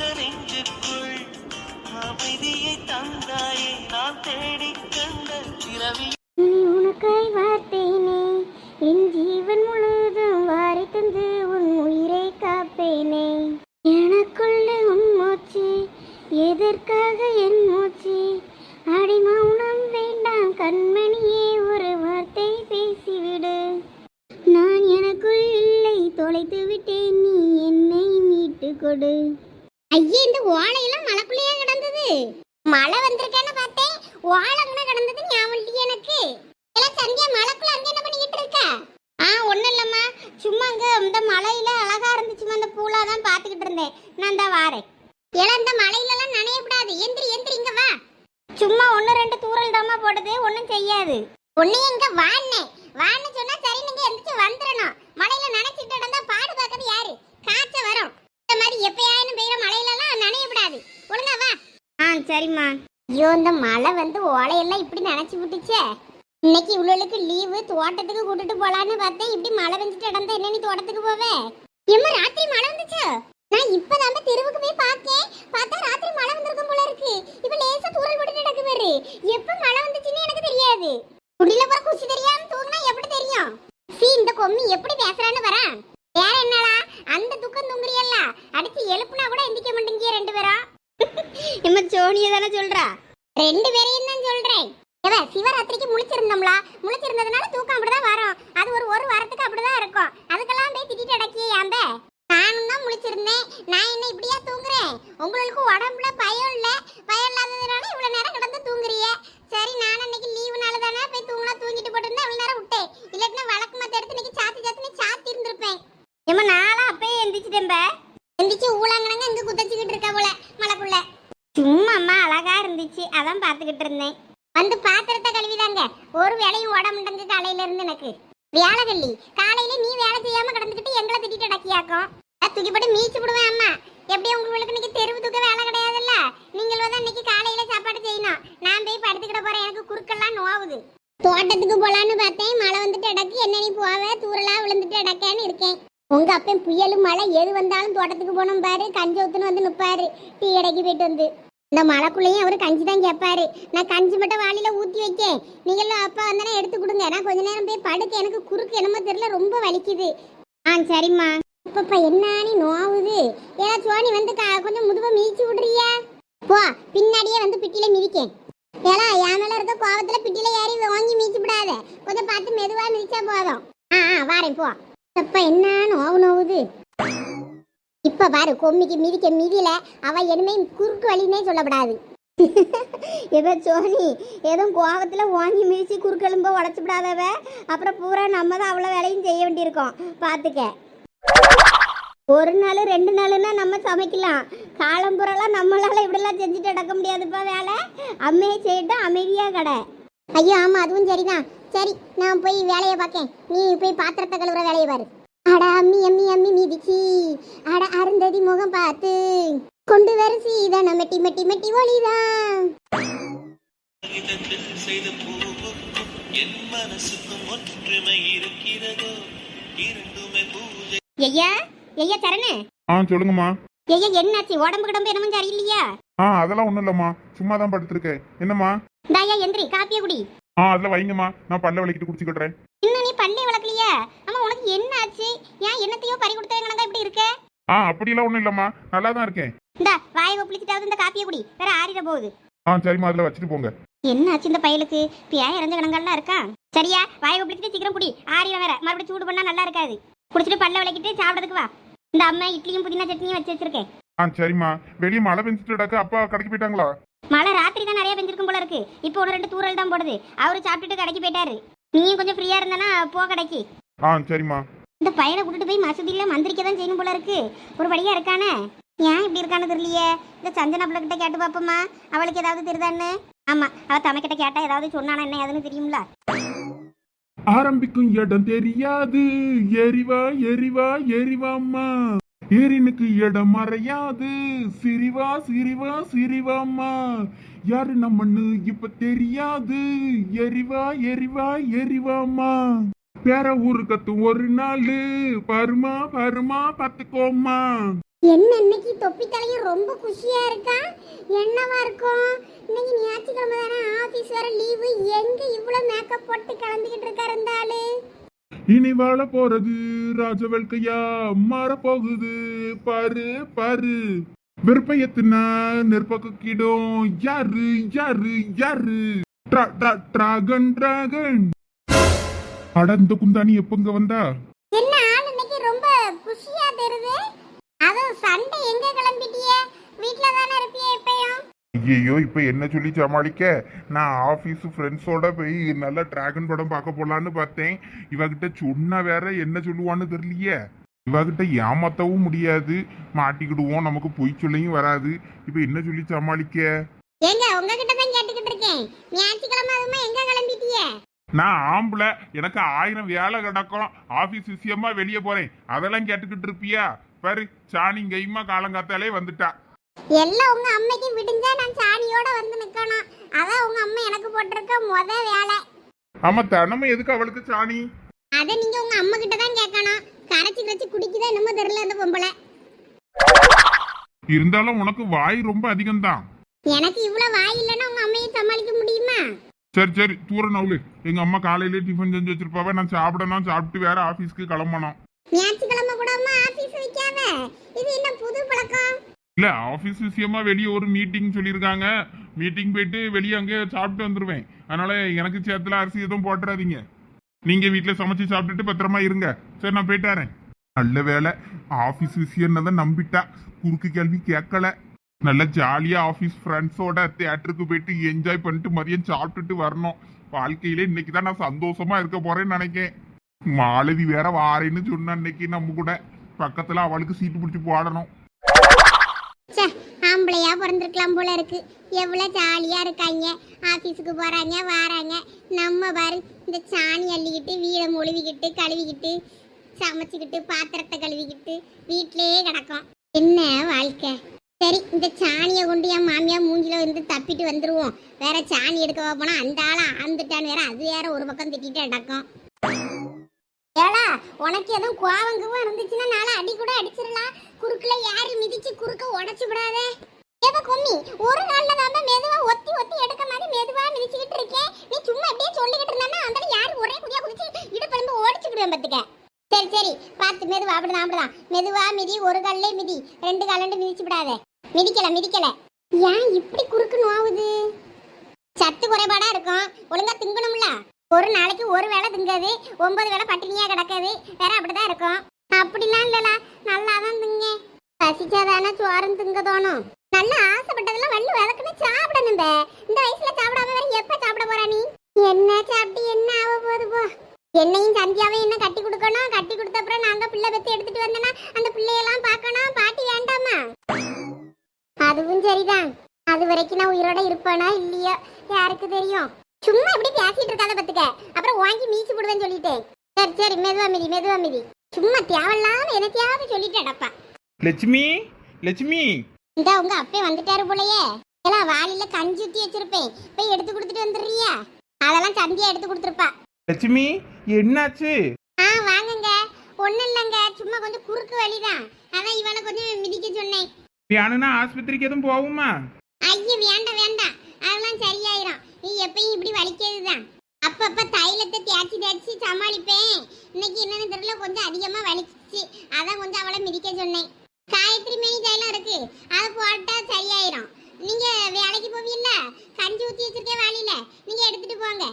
இந்த நெஞ்சுக்குள் அமைதியை தந்தாயே நான் தேடிக் கண்ட பிறவி உனக்காய் வார்த்தேனே என் ஜீவன் முழுதும் வாரி தந்து உன் உயிரை காப்பேனே. எனக்குள்ள உன் மூச்சு எதற்காக என் மூச்சு? அடி மௌனம் வேண்டாம் கண்மணியே ஒரு வார்த்தை பேசிவிடு. நான் எனக்குள் இல்லை தொலைத்து விட்டேன் நீ என்னை மீட்டு கொடு. ஐயே இந்த ஓலையெல்லாம் மலைக்குள்ளேயே கிடந்தது? மழை வந்திருக்கேன்னு பார்த்தேன். ஓலங்கன கிடந்தது ஞாபகம் எனக்கு. எல்லாம் சந்தியா மலைக்குள்ள அங்க என்ன பண்ணிக்கிட்டு இருக்க? ஆ ஒன்றும் இல்லைம்மா. சும்மா அங்கே இந்த மலையில அழகா இருந்துச்சுமா அந்த பூலா தான் பார்த்துக்கிட்டு இருந்தேன். நான் தான் வாரேன். ஏன்னா இந்த மலையிலலாம் நனையக்கூடாது. எந்திரி எந்திரி இங்கே வா. சும்மா ஒன்று ரெண்டு தூரல் தாம்மா போடுது. ஒன்றும் செய்யாது. ஒன்றையும் இங்கே வாண்ணே வான்னு சொன்னால் சரி நீங்கள் எந்திரிச்சு வந்துடணும் மலையில் நனைச்சிட்டு இருந்தால் பாடு பார்க்கறது யாரு? காய்ச்ச வரும். மாதிரி எப்பயாயினும் பெய்யுற மலையில எல்லாம் நனையக்கூடாது ஒழுங்கா வா. ஆ சரிம்மா. ஐயோ இந்த மழை வந்து ஓலையெல்லாம் இப்படி நினைச்சு விட்டுச்சே. இன்னைக்கு இவ்வளவுக்கு லீவு தோட்டத்துக்கு கூட்டிட்டு போலான்னு பார்த்தேன். இப்படி மழை பெஞ்சிட்டு இடந்தா என்ன நீ தோட்டத்துக்கு போவே? எம்மா ராத்திரி மழை வந்துச்சு? நான் இப்பதான் தெருவுக்கு போய் பார்த்தேன். பார்த்தா ராத்திரி மழை வந்திருக்கும் போல இருக்கு. இப்ப லேசா தூரல் போட்டு நடக்கு பாரு. எப்ப மழை வந்துச்சுன்னு எனக்கு தெரியாது. குடியில போற குச்சி தெரியாம தூங்கினா எப்படி தெரியும்? சீ இந்த கொம்மி எப்படி பேசுறான்னு வரேன் வேற என்னடா அந்த துக்கம் தூங்குறியல்ல அடிச்சு எழுப்புனா கூட எந்திக்க மாட்டேங்கிய ரெண்டு பேரும் இம்ம சோனிய தானே சொல்றா? ரெண்டு பேரையும் தான் சொல்றேன். ஏவ சிவராத்திரிக்கு முழிச்சிருந்தோம்ல? முழிச்சிருந்ததுனால தூக்கம் அப்படிதான் வரும். அது ஒரு ஒரு வாரத்துக்கு அப்படிதான் இருக்கும். அதுக்கெல்லாம் போய் திட்டிட்டு அடக்கி ஏம்ப நானும் தான் முழிச்சிருந்தேன். நான் என்ன இப்படியா தூங்குறேன்? உங்களுக்கு உடம்புல பயம் இல்ல. பயம் இல்லாததுனால இவ்வளவு நேரம் கிடந்து தூங்குறிய சரி நான் அன்னைக்கு லீவு நாள் தானே போய் தூங்கினா தூங்கிட்டு போட்டிருந்தேன் இவ்வளவு நேரம் விட்டேன் இல்லாட்டினா வழக்கு மத்த எடுத்து இன்னைக்கு சாத்தி சாத்தி சாத்தி இருந்திருப்பேன் ஏமா நாளா அப்பயே எந்திரிச்சிட்டேன் எந்திரிச்சு ஊழாங்கனங்க இங்க குத்தச்சிக்கிட்டு இருக்கா போல மலைக்குள்ள சும்மா அம்மா அழகா இருந்துச்சு அதான் பாத்துக்கிட்டு இருந்தேன் வந்து பாத்திரத்தை கழுவிதாங்க ஒரு வேலையும் உடம்புண்டங்க காலையில இருந்து எனக்கு வேலை கள்ளி காலையில நீ வேலை செய்யாம கிடந்துக்கிட்டு எங்களை திட்டிட்டு அடக்கியாக்கும் தூக்கிப்பட்டு மீச்சு விடுவேன் அம்மா. எப்படி உங்களுக்கு இன்னைக்கு தெருவு தூக்க வேலை கிடையாதுல்ல? நீங்களும் வந்து இன்னைக்கு காலையில சாப்பாடு செய்யணும். நான் போய் படுத்துக்கிட போறேன். எனக்கு குறுக்கெல்லாம் நோவுது. தோட்டத்துக்கு போலான்னு பார்த்தேன். மழை வந்துட்டு அடக்கு என்ன நீ போவ? தூரலா விழுந்துட்டு அடக்கேன்னு இருக்கேன். உங்க அப்பன் புயலும் மழை. எது வந்தாலும் தோட்டத்துக்கு போனோம் பாரு. கஞ்சி ஊத்துன்னு வந்து நிப்பாரு. டீ கடைக்கு போயிட்டு வந்து. இந்த மழைக்குள்ளேயும் அவரு கஞ்சி தான் கேட்பாரு நான் கஞ்சி மட்டும் வாளியில் ஊத்தி வைக்கேன். நீங்களும் அப்பா வந்தானே எடுத்து கொடுங்க. நான் கொஞ்ச நேரம் போய் படுக்க எனக்கு குறுக்கு என்னமோ தெரியல ரொம்ப வலிக்குது. ஆ சரிம்மா. இப்பப்பா என்ன நோவுது? ஏதா சோனி வந்து கொஞ்சம் முதுவை மீச்சு விடுறியா? போ பின்னாடியே வந்து பிட்டில மிதிக்கேன். ஏலா என் மேல இருக்க கோவத்துல பிட்டில ஏறி வாங்கி மீச்சு விடாத. கொஞ்சம் பார்த்து மெதுவா மிதிச்சா போதும். ஆ ஆ வாரேன் போ. அப்பா என்ன நோவு நோவுது? இப்ப பாரு கொம்மிக்கு மிதிக்க மிதியில அவ என்னமே குறுக்கு வழினே சொல்லப்படாது. ஏதோ சோனி ஏதோ கோபத்தில் வாங்கி மிதிச்சு குறுக்கெலும்ப உடச்சு விடாதவ அப்புறம் பூரா நம்ம தான் அவ்வளோ வேலையும் செய்ய வேண்டியிருக்கோம். பார்த்துக்க ஒரு நாள் ரெண்டு நாளுன்னா நம்ம சமைக்கலாம். காலம்புறலாம் நம்மளால் இப்படிலாம் செஞ்சுட்டு நடக்க முடியாதுப்பா வேலை. அம்மையை செய்யட்டும் அமைதியாக கடை. ஐயோ ஆமாம் அதுவும் சரிதான். சரி நான் போய் வேலையை பார்க்கேன் நீ போய் பாத்திரத்தை கழுவுற வேலையை பாரு. அட அம்மி அம்மி அம்மி மிதிச்சி. அட அருந்ததி முகம் பார்த்து. கொண்டு வர சீதன மெட்டி மெட்டி மெட்டி ஒளிதான். செய்த பூவுக்கும் என் மனசுக்கும் ஒற்றுமை இருக்கிறதோ? இரண்டுமே பூஜை. ஐயா ஐயா சரணு. ஆ சொல்லுங்கம்மா. ஐயா என்னாச்சு? உடம்பு கிடம்பு என்னமோ சரியில்லையா? ஆ அதெல்லாம் ஒன்றும் இல்லைம்மா. சும்மா தான் படுத்திருக்கேன். என்னம்மா? தாயா எந்திரி காப்பிய குடி. ஆ அதில் வைங்கம்மா. நான் பல்ல விளக்கிட்டு குடிச்சுக்கிட்டுறேன் இன்னும் நீ பல்லே வளர்க்கலையா ஆமா உனக்கு என்ன ஆச்சு? ஏன் என்னத்தையோ பறி கொடுத்தவங்க இப்படி இருக்க? ஆ அப்படிலாம் ஒன்றும் இல்லைம்மா. நல்லா தான் இருக்கேன். இந்த வாயை ஒப்பிளிச்சிட்டாவது இந்த காப்பிய குடி. வேற ஆறிட போகுது. ஆ சரிம்மா அதில் வச்சுட்டு போங்க. என்ன ஆச்சு இந்த பயலுக்கு? பியாய இறந்த கணங்கள்லாம் இருக்கா? சரியா வாயை ஒப்பிளிச்சிட்டு சீக்கிரம் குடி. ஆறிட வேற. மறுபடியும் சூடு பண்ணா நல்லா இருக்காது. குடிச்சிட்டு பல்ல விளக்கிட்டு சாப்பிடறதுக்கு வா. இந்த அம்மா இட்லியும் புதினா சட்னியும் வச்சு வச்சிருக்கேன். ஆ சரிம்மா. வெளியே மழை பெஞ்சிட்டு அப்பா கடைக்கு போயிட்டாங்களா? மழை ராத்திரி தான் நிறைய பெஞ்சிருக்கும் போல இருக்கு. இப்போ ஒரு ரெண்டு தூரல் தான் போடுது. அவரு சாப்பிட்டுட்டு கடைக்கு போயிட்டாரு. நீயும் கொஞ்சம் ஃப்ரீயா இருந்தானா போ கடைக்கு. ஆ சரிம்மா. இந்த பையனை கூட்டிட்டு போய் மசூதியில மந்திரிக்க தான் செய்யணும் போல இருக்கு. ஒரு வழியா இருக்கானே? ஏன் இப்படி இருக்கான்னு தெரியலையே. இந்த சஞ்சனா பிள்ளை கிட்ட கேட்டு பாப்போமா அவளுக்கு ஏதாவது தெரியுதான்னு? ஆமா அவ தமக்கிட்ட கேட்டா ஏதாவது சொன்னானா என்ன ஏதுன்னு தெரியும்ல. ஆரம்பிக்கும் இடம் தெரியாது. எரிவா எரிவா எரிவாம்மா ஏரினுக்கு இடம் மறையாது. சிரிவா சிரிவா சிரிவாம்மா. யாரு நம்மன்னு இப்ப தெரியாது. எரிவா எரிவா எரிவாம்மா. வேற ஊரு கத்தும் ஒரு நாள். பருமா பருமா பாத்துக்கோம்மா. என்ன இன்னைக்கு தொப்பி தலையும் ரொம்ப குஷியா இருக்கா? என்னவா இருக்கும்? இன்னைக்கு ஞாயிற்றுக்கிழமை தானே ஆபீஸ் வர லீவு எங்க இவ்வளவு மேக்கப் போட்டு கலந்துகிட்டு இருக்காரு இருந்தாலே இனி வாழ போறது ராஜ வாழ்க்கையா மாற போகுது பாரு பாரு. விருப்பயத்தினா நெற்பக்கிடும் யாரு யாரு யாரு? Dragon dragon. அட இந்த குந்தாணி எப்பங்க வந்தா? என்ன ஆள் இன்னைக்கு ரொம்ப குஷியா தெரியுது. அதுவும் சண்டே எங்க கிளம்பிட்டியே? வீட்ல தானே இருப்பியே எப்பயும் ஐயோ இப்ப என்ன சொல்லி சமாளிக்க? நான் ஆபீஸ் ஃப்ரெண்ட்ஸோட போய் நல்ல டிராகன் படம் பார்க்க போலான்னு பார்த்தேன். இவகிட்ட சொன்னா வேற என்ன சொல்லுவான்னு தெரியலையே. இவகிட்ட ஏமாத்தவும் முடியாது. மாட்டிக்கிடுவோம் நமக்கு பொய் சொல்லியும் வராது. இப்ப என்ன சொல்லி சமாளிக்க? ஏங்க உங்ககிட்ட தான் கேட்டுக்கிட்டு இருக்கேன். ஞாயிற்றுக்கிழமை அதுமா எங்க கிளம்பிட்டியே? நான் ஆம்பளை. எனக்கு ஆயிரம் வேலை கிடக்கும் ஆபீஸ் விஷயமா வெளியே போறேன். அதெல்லாம் கேட்டுக்கிட்டு இருப்பியா? பாரு சாணி கைமா காலங்காத்தாலே வந்துட்டா. எல்லாம் உங்க அம்மைக்கு விடிஞ்சா நான் சாணியோட வந்து நிக்கணும். அதான் உங்க அம்மா எனக்கு போட்டிருக்க முத வேலை. ஆமா தினமும் எதுக்கு அவளுக்கு சாணி? அதை நீங்க உங்க அம்மா கிட்ட தான் கேட்கணும். கரைச்சி கரைச்சி குடிக்குதா என்னமோ தெரியல அந்த பொம்பளை. இருந்தாலும் உனக்கு வாய் ரொம்ப அதிகம்தான் எனக்கு இவ்வளவு வாய் இல்லைன்னா உங்க அம்மையை சமாளிக்க முடியுமா? சரி சரி தூர நவுலு எங்க அம்மா காலையிலே டிஃபன் செஞ்சு வச்சிருப்பாவ நான் சாப்பிடணும் சாப்பிட்டு வேற ஆபீஸ்க்கு கிளம்பணும். ஞாயிற்றுக்கிழமை கூட அம்மா ஆபீஸ் வைக்காத? இது என்ன புது பழக்கம்? இல்ல ஆபீஸ் விஷயமா வெளியே ஒரு மீட்டிங் சொல்லியிருக்காங்க மீட்டிங் போயிட்டு வெளியே அங்கேயே சாப்பிட்டு வந்துருவேன். அதனால எனக்கு சேர்த்துல அரிசி எதுவும் போட்டுறாதீங்க. நீங்க வீட்டுல சமைச்சு சாப்பிட்டுட்டு பத்திரமா இருங்க. சரி நான் போயிட்டாரேன் நல்ல வேலை ஆபீஸ் விஷயம்னு தான் நம்பிட்டா. குறுக்கு கேள்வி கேட்கல. நல்ல ஜாலியா ஆபீஸ் ஃப்ரெண்ட்ஸோட தியேட்டருக்கு போயிட்டு என்ஜாய் பண்ணிட்டு மதியம் சாப்பிட்டுட்டு வரணும். வாழ்க்கையில இன்னைக்கு தான் நான் சந்தோஷமா இருக்க போறேன்னு நினைக்கேன். மாலதி வேற வாரேன்னு சொன்ன அன்னைக்கு நம்ம கூட. பக்கத்துல அவளுக்கு சீட்டு பிடிச்சி போடணும். ஆம்பளையா பிறந்திருக்கலாம் போல இருக்கு. எவ்வளோ ஜாலியா இருக்காங்க. ஆஃபீஸுக்கு போறாங்க வாராங்க. நம்ம பாரு இந்த சாணி அள்ளிக்கிட்டு வீடை மொழுவிக்கிட்டு கழுவிக்கிட்டு சமைச்சிக்கிட்டு பாத்திரத்தை கழுவிக்கிட்டு வீட்டிலேயே கிடக்கும். என்ன வாழ்க்கை? சரி இந்த சாணியை கொண்டு என் மாமியா மூஞ்சில வந்து தப்பிட்டு வந்துருவோம். வேற சாணி எடுக்க போனா அந்த ஆளா ஆந்துட்டான்னு வேற. அது வேற ஒரு பக்கம் திட்டிட்டு கிடக்கும். ஏடா உனக்கு எதுவும் கோவங்கவும் இருந்துச்சுன்னா நாளை அடி கூட அடிச்சிடலாம். குறுக்குல யாரும் மிதிச்சு குறுக்க உடச்சு விடாதே. ஏதோ கும்மி ஒரு நாள்ல தான் மெதுவா ஒத்தி ஒத்தி எடுக்க மாதிரி மெதுவா மிதிச்சுக்கிட்டு இருக்கேன். நீ சும்மா அப்படியே சொல்லிக்கிட்டு இருந்தா அந்த யாரு ஒரே குதியா குதிச்சு இடுப்பெலும்பு ஓடிச்சுக்கிடுவேன் பத்துக்க. சரி சரி பார்த்து மெதுவா அப்படிதான் அப்படிதான். மெதுவா மிதி ஒரு கல்லே மிதி. ரெண்டு காலண்டு மிதிச்சு விடாத. மிதிக்கல மிதிக்கல. ஏன் இப்படி குறுக்கு நோவுது சத்து குறைபாடா இருக்கும். ஒழுங்கா திங்கணும்ல. ஒரு நாளைக்கு ஒரு வேளை திங்காது. ஒன்பது வேளை பட்டினியா கிடக்காது. வேற அப்படிதான் இருக்கும். அப்படிலாம் இல்லல நல்லா தான் திங்க. பசிச்சாதானே சோறும் திங்க தோணும். நல்லா ஆசைப்பட்டதெல்லாம் வள்ளு விளக்குன்னு சாப்பிடணும் இந்த இந்த வயசுல சாப்பிடாம வேற எப்ப சாப்பிட போறா நீ? என்ன சாப்பிட்டு என்ன ஆக போகுது போ. என்னையும் சந்தியாவையும் என்ன கட்டி கொடுக்கணும். கட்டி கொடுத்த அப்புறம் நாங்க பிள்ளை பத்தி எடுத்துட்டு வந்தனா அந்த பிள்ளையெல்லாம் பார்க்கணும். பாட்டி வேண்டாமா? அதுவும் சரிதான். அது வரைக்கும் நான் உயிரோட இருப்பேனா இல்லையோ? யாருக்கு தெரியும்? சும்மா இப்படி பேசிட்டு இருக்காத பத்துக்க. அப்புறம் வாங்கி மீச்சு போடுவேன்னு சொல்லிட்டேன் சரி சரி மெதுவா மிதி மெதுவா மிதி. சும்மா தேவையில்லாம என்னத்தையாவது சொல்லிட்டு அடப்பா லட்சுமி லட்சுமி. இந்த உங்க அப்பே வந்துட்டாரு போலயே. எல்லாம் வாளில கஞ்சி ஊத்தி வச்சிருப்பேன். போய் எடுத்து கொடுத்துட்டு வந்துடுறியா? அதெல்லாம் சந்தியா எடுத்து கொடுத்துருப்பா. லட்சுமி என்னாச்சு? ஆ வாங்குங்க. ஒண்ணும் இல்லைங்க. சும்மா கொஞ்சம் குறுக்கு வழிதான். அதான் இவளை கொஞ்சம் மிதிக்க சொன்னேன். வியானுனா ஆஸ்பத்திரிக்கு எதுவும் போகுமா? ஐயோ வேண்டாம் வேண்டாம். அதெல்லாம் சரியாயிரும். நீ எப்பயும் இப்படி வலிக்கிறது தான் அப்பப்ப தைலத்தை தேய்ச்சி தேய்ச்சி சமாளிப்பேன். இன்னைக்கு என்னன்னு தெரியல கொஞ்சம் அதிகமா வலிச்சிச்சு. அதான் கொஞ்சம் அவளை மிதிக்க சொன்னேன். காயத்ரி மேனி தைலம் இருக்கு. அதை போட்டா சரியாயிரும். நீங்க வேலைக்கு போவீல்ல? கஞ்சி ஊத்தி வச்சிருக்கேன் வாளியில நீங்க எடுத்துட்டு போங்க.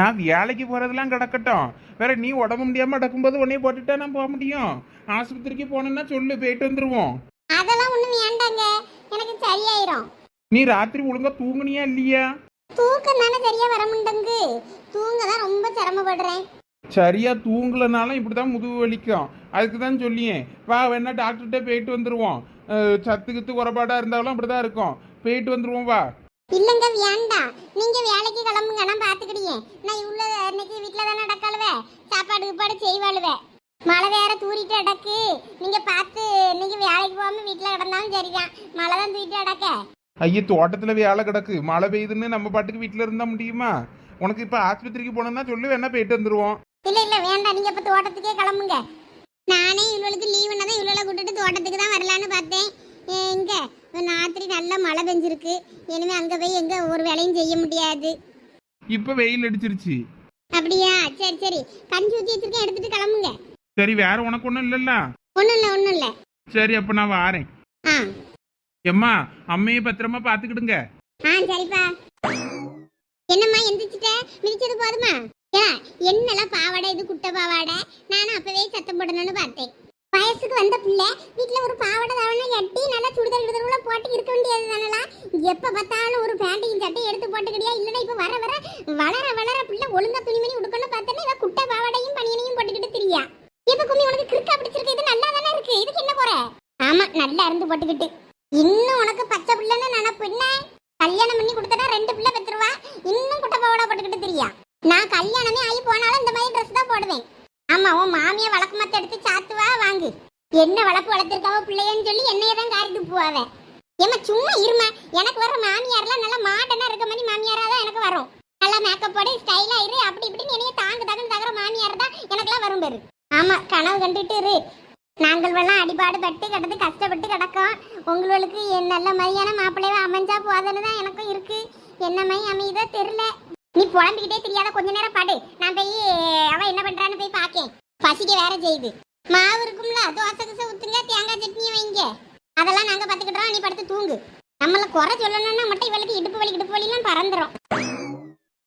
நான் வேலைக்கு போறதெல்லாம் கிடக்கட்டும். வேற நீ உடம்பு முடியாம நடக்கும்போது உடனே போட்டுட்டா நான் போக முடியும். ஆஸ்பத்திரிக்கு போனேன்னா சொல்லு போயிட்டு வந்துருவோம். அதெல்லாம் ஒண்ணும் வேண்டாங்க. எனக்கு சரியாயிரும். நீ ராத்திரி ஒழுங்கா தூங்குனியா இல்லையா? தூக்கம் தானே சரியா வர மாட்டேங்குது தூங்க தான் ரொம்ப சிரமப்படுறேன். சரியா தூங்கலனாலும் இப்படிதான் முதுகு வலிக்கும். அதுக்கு தான் சொல்லியேன் வா வேணா டாக்டர்கிட்ட போயிட்டு வந்துருவோம். அஹ், சத்து கித்து குறைபாடா இருந்தாலும் அப்படிதான் இருக்கும். போயிட்டு வந்துருவோம் வா. இல்லங்க வேண்டாம் நீங்க வேலைக்கு கிளம்புங்க. நான் பாத்துக்கிடியே நான் இவ்வளவு இன்னைக்கு வீட்ல தானே அடக்காளுவே சாப்பாடு கீப்பாடு செய்வாளுவே. மழை வேற தூரிட்டு அடக்கு நீங்க பார்த்து நீங்க வேலைக்கு போகாம வீட்ல கிடந்தாலும் சரிதான். மழை தான் தூக்கிட்டு அடக்க ஐய தோட்டத்துல வேலை கிடக்கு. மழை பெய்யுதுன்னு நம்ம பாட்டுக்கு வீட்டுல இருந்தா முடியுமா? உனக்கு இப்ப ஆஸ்பத்திரிக்கு போனோம்னா சொல்லு வேணா போயிட்டு வந்துருவோம். இல்ல இல்ல வேண்டாம். நீங்க இப்ப தோட்டத்துக்கே கிளம்புங்க. நானே இவளுக்கு லீவுனா தான் இவளை கூட்டிட்டு தோட்டத்துக்கு தான் வரலான்னு பார்த்தேன். எங்க ராத்திரி நல்லா மழை பெஞ்சிருக்கு. இனிமே அங்க போய் எங்க ஒரு வேலையும் செய்ய முடியாது. இப்போ வெயில் அடிச்சிருச்சு. அப்படியா? சரி சரி. கஞ்சி ஊத்தி வச்சிருக்கேன். எடுத்துட்டு கிளம்புங்க. சரி வேற உனக்கு ஒன்றும் இல்லைல்ல? ஒண்ணும் இல்ல ஒண்ணும் இல்ல. சரி அப்போ நான் வாரேன். ஆ. எம்மா அம்மையை பத்திரமா பார்த்துக்கிடுங்க. ஆ சரிப்பா. என்னம்மா எந்திரிச்சிட்ட? மிதிச்சது போதுமா? என்னெல்லாம் பாவாடை இது குட்டை பாவாடை? நானும் அப்பவே சத்தம் போடணும்னு பார்த்தேன். வயசுக்கு வந்த பிள்ளை வீட்டுல ஒரு பாவாடை தாவணை எட்டி நல்லா சுடிதார் கிடுதலுள்ள போட்டு இருக்க வேண்டியது தானலாம் எப்ப பார்த்தாலும் ஒரு பேண்டையும் சட்டையும் எடுத்து போட்டுக்கிட்டியா? இல்லைன்னா இப்ப வர வர வளர வளர பிள்ளை ஒழுங்கா துணிமணி உடுக்கணும் பார்த்தேன்னா இவ குட்டை பாவாடையும் பனியனையும் போட்டுக்கிட்டு திரியா இப்ப கும்மி உனக்கு கிறுக்கா பிடிச்சிருக்கு இது நல்லா தானே இருக்கு இதுக்கு என்ன போற ஆமா நல்லா இருந்து போட்டுக்கிட்டு இன்னும் உனக்கு பச்சை பிள்ளைன்னு நினப்பு என்ன கல்யாணம் பண்ணி கொடுத்தா ரெண்டு பிள்ளை பெற்றுருவா இன்னும் குட்டை பாவாடை போட்டுக்கிட்டு தெரியா நான் கல்யாணமே ஆகி போனாலும் இந்த மாதிரி ட்ரெஸ் தான் போடுவேன் ஆமா உன் மாமியை வழக்கு மத்த எடுத்து சாத்துவா வாங்கு. என்ன வழக்கு வளர்த்துருக்காவோ பிள்ளையன்னு சொல்லி என்னைய தான் காரிட்டு போவாவ. ஏமா சும்மா இருமா எனக்கு வர மாமியார்லாம் நல்லா மாடனா இருக்க மாதிரி மாமியாரா தான் எனக்கு வரும். நல்லா மேக்கப் போடு ஸ்டைலா இரு அப்படி இப்படின்னு என்னைய தாங்கு தாங்கன்னு தகர மாமியார் தான் எனக்கெல்லாம் வரும் பேரு. ஆமா கனவு கண்டுட்டு இரு. நாங்கள் எல்லாம் அடிபாடு பட்டு கிடந்து கஷ்டப்பட்டு கிடக்கோம். உங்களுக்கு என் நல்ல மாதிரியான மாப்பிள்ளையவா அமைஞ்சா போதுன்னு தான் எனக்கும் இருக்கு. என்ன மை அமையுதோ தெரியல. நீ புலம்பிக்கிட்டே தெரியாத கொஞ்ச நேரம் பாடு. நான் போய் அவன் என்ன பண்றான்னு போய் பாக்கேன். பசிக்க வேற செய்யுது. மாவு இருக்கும்ல தோசை தோசை ஊத்துங்க தேங்காய் சட்னி வைங்க. அதெல்லாம் நாங்க பாத்துக்கிட்டோம் நீ படுத்து தூங்கு. நம்மள குறை சொல்லணும்னா மட்டும் இவளுக்கு இடுப்பு வலி இடுப்பு வலிலாம் பறந்துரும்.